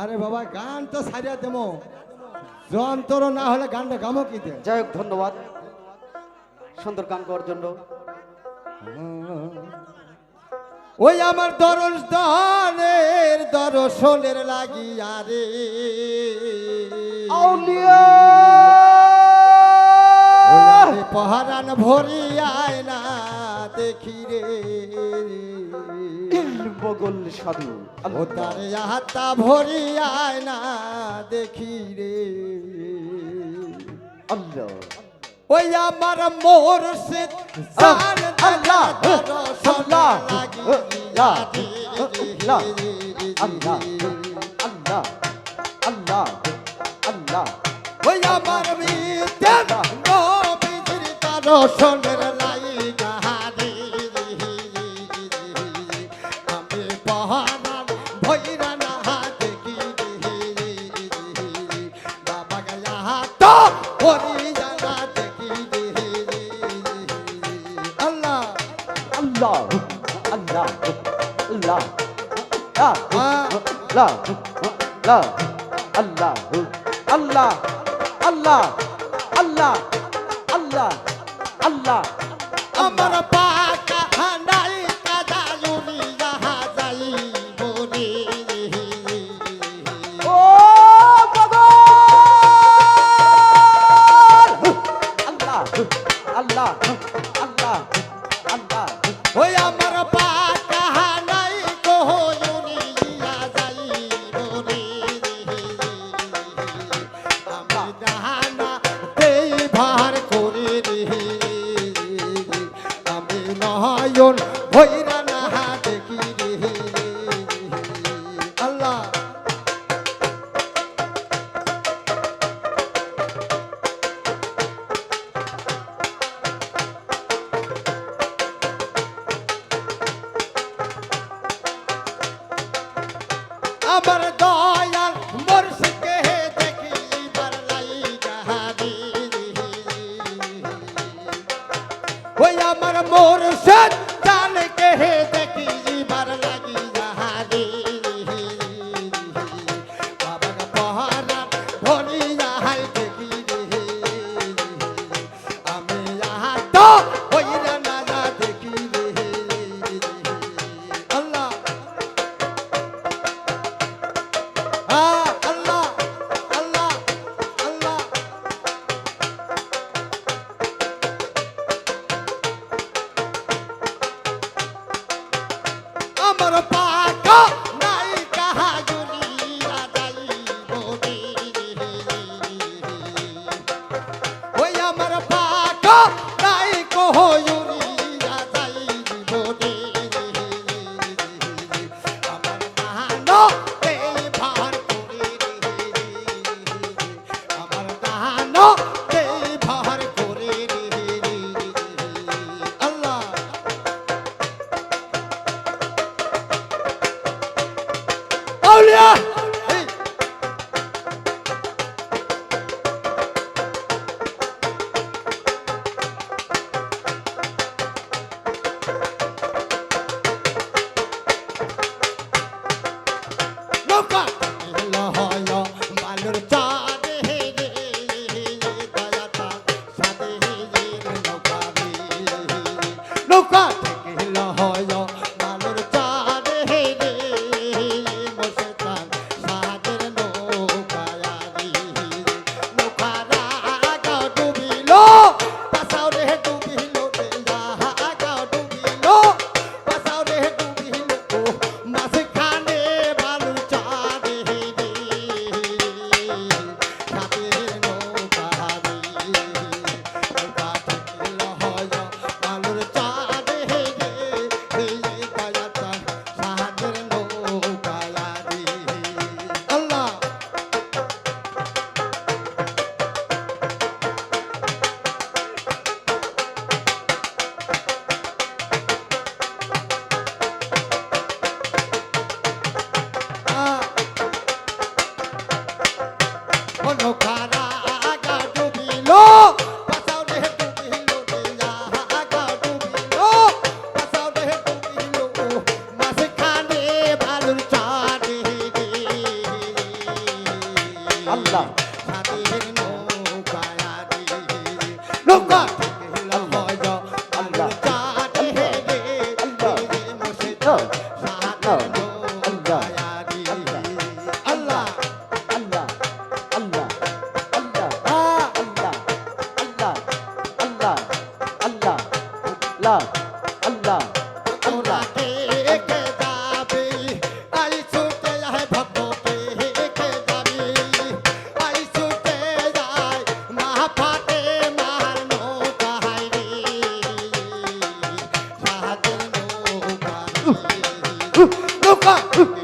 আরে বাবা গান তো সারিয়া দেবো। যন্ত্র না হলে গানটা গামো কি যাই হোক ধন্যবাদ। সুন্দর গান করার জন্য। ওই আমার দরস দনের দরশনের লাগিয়া রে। পহারান ভরিয়ায় না দেখি রে। বগল সাধু ও তার হাতা ভরিয়ায় না দেখি রে। আল্লাহ। ওই আমার মোর সে আল্লাহ, আল্লাহ, আল্লাহ, আল্লাহ আল্লাহ আল্লাহ আল্লাহ ওই আমার মিতে নবীজির দর্শনের লাইগা আল্লাহ আল্লাহ আল্লাহ আল্লাহ আল্লাহ আল্লাহ আল্লাহ আল্লাহ আমার পাকা হানাই কাদায়ুরি যাহা যাই বলে ও বাবা আল্লাহ আল্লাহ আল্লাহ আল্লাহ। ওই আমার পাকা Señor, voy a Oh, yeah. আল্লাহ। নৌকা। মানুষ